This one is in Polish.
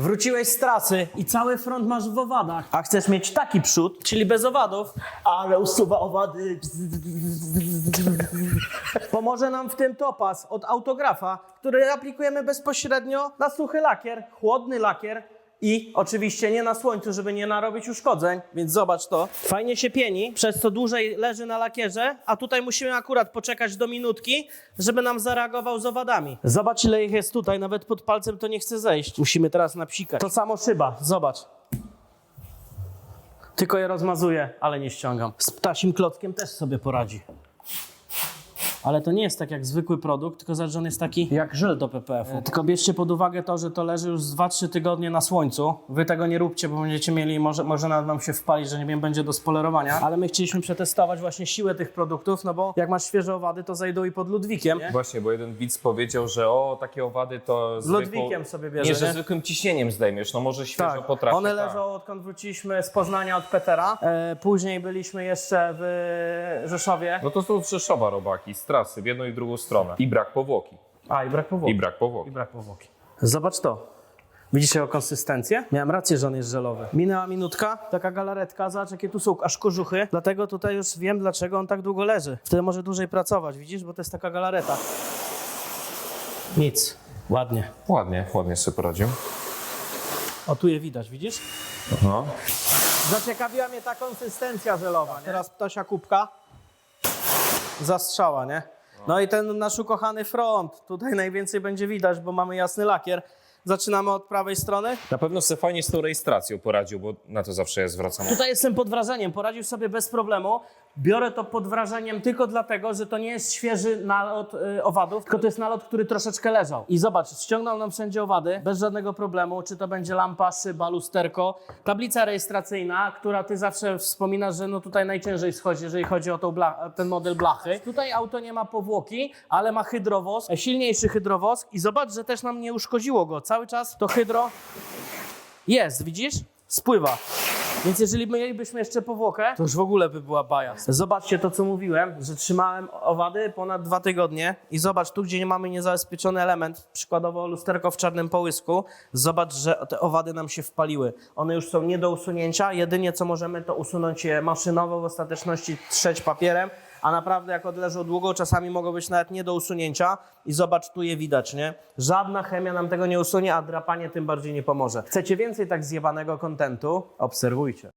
Wróciłeś z trasy i cały front masz w owadach. A chcesz mieć taki przód, czyli bez owadów, ale usuwa owady. Pomoże nam w tym topas od autografa, który aplikujemy bezpośrednio na suchy lakier, chłodny lakier. I oczywiście nie na słońcu, żeby nie narobić uszkodzeń, więc zobacz to. Fajnie się pieni, przez co dłużej leży na lakierze, a tutaj musimy akurat poczekać do minutki, żeby nam zareagował z owadami. Zobacz ile ich jest tutaj, nawet pod palcem to nie chce zejść. Musimy teraz napsikać. To samo szyba, zobacz. Tylko je rozmazuję, ale nie ściągam. Z ptasim klockiem też sobie poradzi. Ale to nie jest tak jak zwykły produkt, tylko zobacz, że on jest taki jak żel do PPF-u. Tylko bierzcie pod uwagę to, że to leży już z 2-3 tygodnie na słońcu. Wy tego nie róbcie, bo będziecie mieli, może, może nawet wam się wpalić, że nie wiem, będzie do spolerowania. Ale my chcieliśmy przetestować właśnie siłę tych produktów, no bo jak masz świeże owady, to zajdą i pod Ludwikiem. Nie? Właśnie, bo jeden widz powiedział, że o, takie owady to Z Ludwikiem sobie bierze, Nie, że nie? zwykłym ciśnieniem zdejmiesz, no może świeżo Tak, po trasie. one tak. leżą odkąd wróciliśmy z Poznania od Petera. E, później byliśmy jeszcze w Rzeszowie. No to są z Rzeszowa robaki, z trasy, w jedną i w drugą stronę. I brak powłoki. A, i brak powłoki. I brak powłoki. I brak powłoki. Zobacz to. Widzisz jego konsystencję? Miałem rację, że on jest żelowy. Minęła minutka, taka galaretka, zobacz jakie tu są aż kożuchy. Dlatego tutaj już wiem, dlaczego on tak długo leży. Wtedy może dłużej pracować, widzisz, bo to jest taka galareta. Nic. Ładnie. Ładnie, ładnie sobie poradził. O, tu je widać, widzisz? No. Zaciekawiła mnie ta konsystencja żelowa. Nie? Teraz ptasia kubka. Zastrzała, nie? No i ten nasz ukochany front. Tutaj najwięcej będzie widać, bo mamy jasny lakier. Zaczynamy od prawej strony. Na pewno sobie fajnie z tą rejestracją poradził, bo na to zawsze ja zwracam. Tutaj jestem pod wrażeniem. Poradził sobie bez problemu. Biorę to pod wrażeniem tylko dlatego, że to nie jest świeży nalot y, owadów, tylko to jest nalot, który troszeczkę leżał. I zobacz, ściągnął nam wszędzie owady bez żadnego problemu, czy to będzie lampa, szyba, lusterko. Tablica rejestracyjna, która ty zawsze wspominasz, że no tutaj najciężej schodzi, jeżeli chodzi o tą bla- ten model blachy. Tutaj auto nie ma powłoki, ale ma hydrowoz, e, silniejszy hydrowoz i zobacz, że też nam nie uszkodziło go. Cały czas to hydro jest, widzisz? Spływa. Więc jeżeli mielibyśmy jeszcze powłokę, to już w ogóle by była baja. Zobaczcie to, co mówiłem, że trzymałem owady ponad dwa tygodnie i zobacz tu, gdzie nie mamy niezabezpieczony element, przykładowo lusterko w czarnym połysku, zobacz, że te owady nam się wpaliły. One już są nie do usunięcia, jedynie co możemy to usunąć je maszynowo, w ostateczności trzeć papierem, a naprawdę jak odleżą długo, czasami mogą być nawet nie do usunięcia i zobacz, tu je widać, nie? Żadna chemia nam tego nie usunie, a drapanie tym bardziej nie pomoże. Chcecie więcej tak zjebanego kontentu? Obserwujcie.